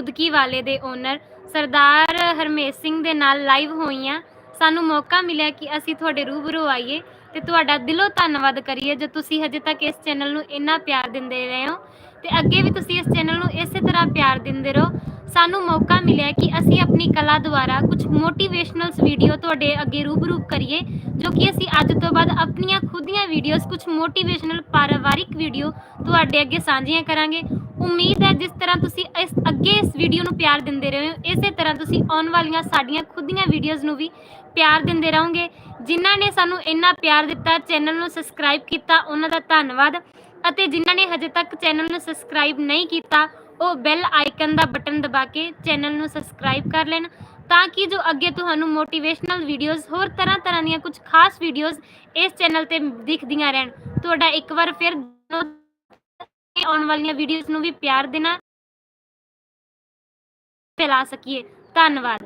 ਮੁਦਕੀ ਵਾਲੇ ਦੇ ਓਨਰ ਸਰਦਾਰ ਹਰਮੇਸ਼ ਸਿੰਘ ਦੇ ਨਾਲ ਲਾਈਵ ਹੋਈਆਂ। ਸਾਨੂੰ ਮੌਕਾ ਮਿਲਿਆ ਕਿ ਅਸੀਂ ਤੁਹਾਡੇ ਰੂਬਰੂ ਆਈਏ ਤੇ ਤੁਹਾਡਾ ਦਿਲੋਂ ਧੰਨਵਾਦ ਕਰੀਏ ਜੋ ਤੁਸੀਂ ਹਜੇ ਤੱਕ ਇਸ ਚੈਨਲ ਨੂੰ ਇੰਨਾ ਪਿਆਰ ਦਿੰਦੇ ਰਹੇ ਹੋ। ਤੇ ਅੱਗੇ ਵੀ ਤੁਸੀਂ ਇਸ ਚੈਨਲ ਨੂੰ ਇਸੇ ਤਰ੍ਹਾਂ ਪਿਆਰ ਦਿੰਦੇ ਰਹੋ। ਸਾਨੂੰ ਮੌਕਾ ਮਿਲਿਆ ਕਿ ਅਸੀਂ ਆਪਣੀ ਕਲਾ ਦੁਆਰਾ ਕੁਝ ਮੋਟੀਵੇਸ਼ਨਲਸ ਵੀਡੀਓ ਤੁਹਾਡੇ ਅੱਗੇ ਰੂਬਰੂ ਕਰੀਏ, ਜੋ ਕਿ ਅਸੀਂ ਅੱਜ ਤੋਂ ਬਾਅਦ ਆਪਣੀਆਂ ਖੁਦ ਦੀਆਂ ਵੀਡੀਓਜ਼ ਕੁਝ ਮੋਟੀਵੇਸ਼ਨਲ ਪਰਿਵਾਰਿਕ ਵੀਡੀਓ ਤੁਹਾਡੇ ਅੱਗੇ ਸਾਂਝੀਆਂ ਕਰਾਂਗੇ। ਉਮੀਦ ਹੈ ਜਿਸ ਤਰ੍ਹਾਂ ਤੁਸੀਂ ਇਸ ਅੱਗੇ ਇਸ ਵੀਡੀਓ ਨੂੰ ਪਿਆਰ ਦਿੰਦੇ ਰਹੇ ਹੋ, ਇਸੇ ਤਰ੍ਹਾਂ ਤੁਸੀਂ ਆਉਣ ਵਾਲੀਆਂ ਸਾਡੀਆਂ ਖੁਦ ਦੀਆਂ ਵੀਡੀਓਜ਼ ਨੂੰ ਵੀ ਪਿਆਰ ਦਿੰਦੇ ਰਹੋਗੇ। ਜਿਨ੍ਹਾਂ ਨੇ ਸਾਨੂੰ ਇੰਨਾ ਪਿਆਰ ਦਿੱਤਾ ਚੈਨਲ ਨੂੰ ਸਬਸਕ੍ਰਾਈਬ ਕੀਤਾ, ਉਹਨਾਂ ਦਾ ਧੰਨਵਾਦ। ਅਤੇ ਜਿਨ੍ਹਾਂ ਨੇ ਹਜੇ ਤੱਕ ਚੈਨਲ ਨੂੰ ਸਬਸਕ੍ਰਾਈਬ ਨਹੀਂ ਕੀਤਾ, ਉਹ ਬੈਲ ਆਈਕਨ ਦਾ ਬਟਨ ਦਬਾ ਕੇ ਚੈਨਲ ਨੂੰ ਸਬਸਕ੍ਰਾਈਬ ਕਰ ਲੈਣ, ਤਾਂ ਕਿ ਜੋ ਅੱਗੇ ਤੁਹਾਨੂੰ ਮੋਟੀਵੇਸ਼ਨਲ ਵੀਡੀਓਜ਼ ਹੋਰ ਤਰ੍ਹਾਂ ਤਰ੍ਹਾਂ ਦੀਆਂ ਕੁਝ ਖਾਸ ਵੀਡੀਓਜ਼ ਇਸ ਚੈਨਲ ਤੇ ਦਿਖਦੀਆਂ ਰਹਿਣ। ਤੁਹਾਡਾ ਇੱਕ ਵਾਰ ਫਿਰ ਆਉਣ ਵਾਲੀਆਂ ਵੀਡੀਓਜ਼ ਨੂੰ ਵੀ ਪਿਆਰ ਦੇਣਾ ਫੈਲਾ ਸਕੀਏ। ਧੰਨਵਾਦ।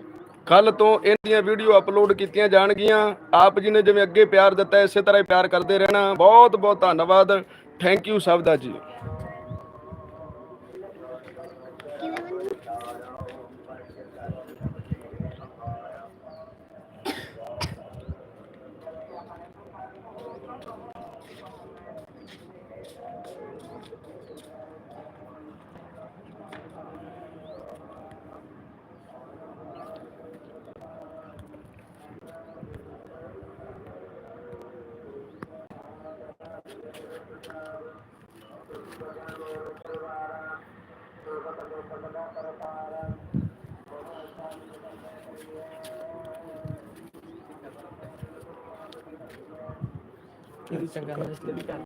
ਕੱਲ ਤੋਂ ਇਹਦੀਆਂ ਵੀਡੀਓ ਅਪਲੋਡ ਕੀਤੀਆਂ ਜਾਣਗੀਆਂ। ਆਪ ਜੀ ਨੇ ਜਿਵੇਂ ਅੱਗੇ ਪਿਆਰ ਦਿੱਤਾ, ਇਸੇ ਤਰ੍ਹਾਂ ਹੀ ਪਿਆਰ ਕਰਦੇ ਰਹਿਣਾ। ਬਹੁਤ ਬਹੁਤ ਧੰਨਵਾਦ। ਥੈਂਕ ਯੂ ਸਭ ਦਾ ਜੀ। Jadi cengkarnya sedikit.